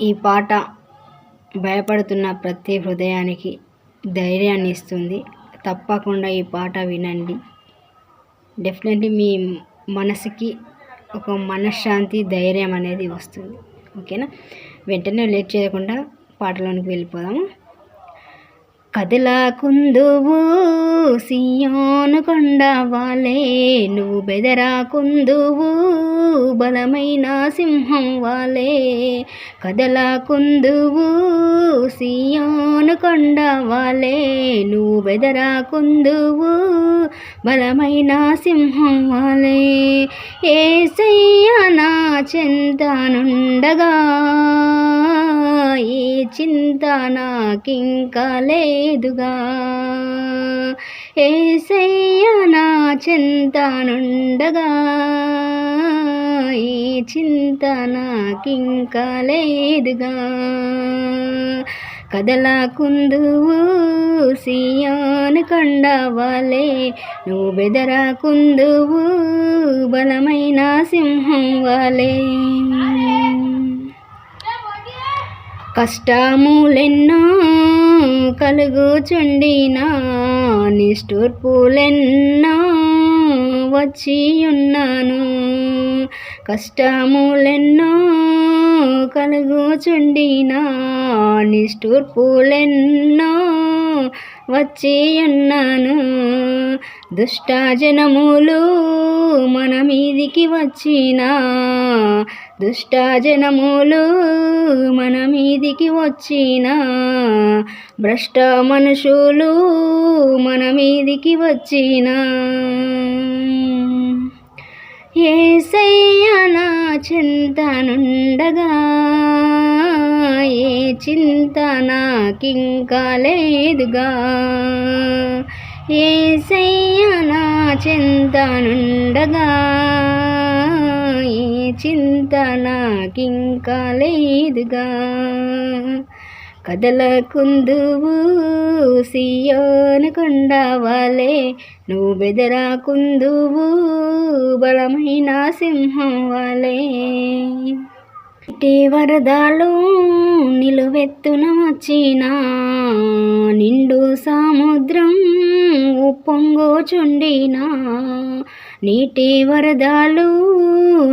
ఈ పాట భయపడుతున్న ప్రతి హృదయానికి ధైర్యాన్ని ఇస్తుంది. తప్పకుండా ఈ పాట వినండి. డెఫినెట్లీ మీ మనసుకి ఒక మనశ్శాంతి ధైర్యం అనేది వస్తుంది. ఓకేనా? వెంటనే లేట్ చేయకుండా పాటలోనికి వెళ్ళిపోదాము. కదలాకుందువు సియోను కొండ వాలే నువ్వు బెదరాకుందువు బలమైన సింహం వాలే. కదలాకుందువు సియోను కొండ వాలే. నువ్వు బెదరాకుందువు బలమైన సింహం వాలే. ఏసయ్య నా చింతనుండగా ఏ చింత నాకింకా లేదుగా. ఏసయ్య నా చింతనుండగా ఈ చింత నాకింకా లేదుగా. కదలాకుందువు సియాను కండవాలే నువ్వు బెదరాకుందువు బలమైన సింహం వాలే. కష్టములెన్నో కలుగుచుండినా నిష్ఠూర్పులెన్నో వచ్చి ఉన్నాను కష్టములెన్నో కలుగుచుండినా నిష్ఠూర్పులెన్నో వచ్చి ఉన్నాను. దుష్ట జనములు మన మీదికి వచ్చిన దుష్ట జనములు మన మీదికి వచ్చిన భ్రష్ట మనుషులు మన మీదికి వచ్చిన. ఏసయ్య నా చింతనుండగా ఏ చింత నాకింకా లేదుగా. ఏసయ్య నా చింతనుండగా ఏ చింత నాకింకా లేదుగా. కదలకుందువు సియోను కొండవాలే నువ్వు బెదరాకుందువు బలమైన సింహం వాలే ఇటీ వరదాలు నిలువెత్తున వచ్చిన నిండు సముద్రం ఉప్పొంగోచుండిన నీటి వరదాలు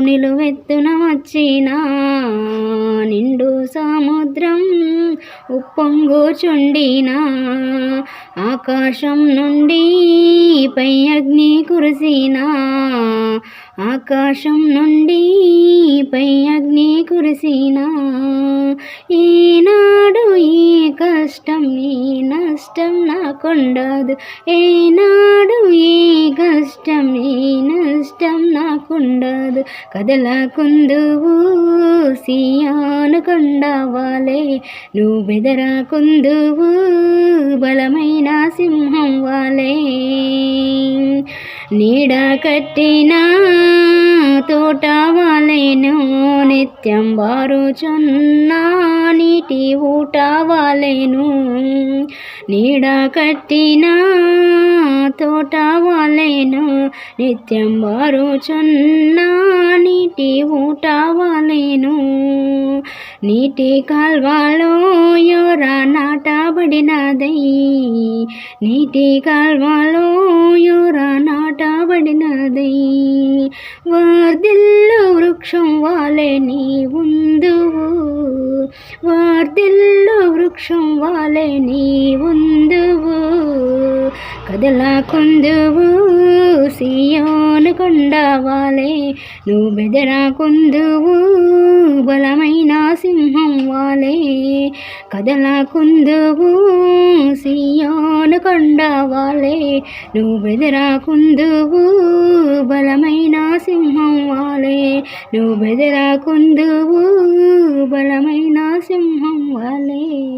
నిలువెత్తున వచ్చిన నిండు సముద్రం ఉప్పొంగోచుండిన ఆకాశం నుండి పై అగ్ని కురిసిన ఆకాశం నుండి పై అగ్ని కురిసిన ఈనాడు ఈ కష్టం ఈ నష్టం నాకుండదు ఏనాడు ఈ కష్టం ఈ కష్టం నాకుండదు. కదలకుందువు సియాను కొండవాలే. నువ్వు బెదరాకుందువు బలమైన సింహం వాలే. నీడ కట్టిన తోట వాలేను నిత్యం బారుచున్న నీటి ఊట వాలేను నీడ కట్టినా తోట వాలేను నిత్యం బారుచున్న నీటి ఊట వాలేను నీటి కాల్వలో యోరా నాటబడినదై నీటి కాల్వలో యోర నాటబడినదై. వార్దిల్లు వృక్షం వాలే నీ ఉందువు వార్దిల్లు వృక్షం వాలే నీ ఉందు కదలాకుందువు సియోను కొండవాలే. నువ్వు బెదరాకుందువు బలమైన సింహం వాలే. కదలాకుందువు సియోను కొండవాలే. నువ్వు బెదరాకుందువు బలమైన సింహం వాలే. నువ్వు బెదరాకుందువు బలమైన సింహం వాలే.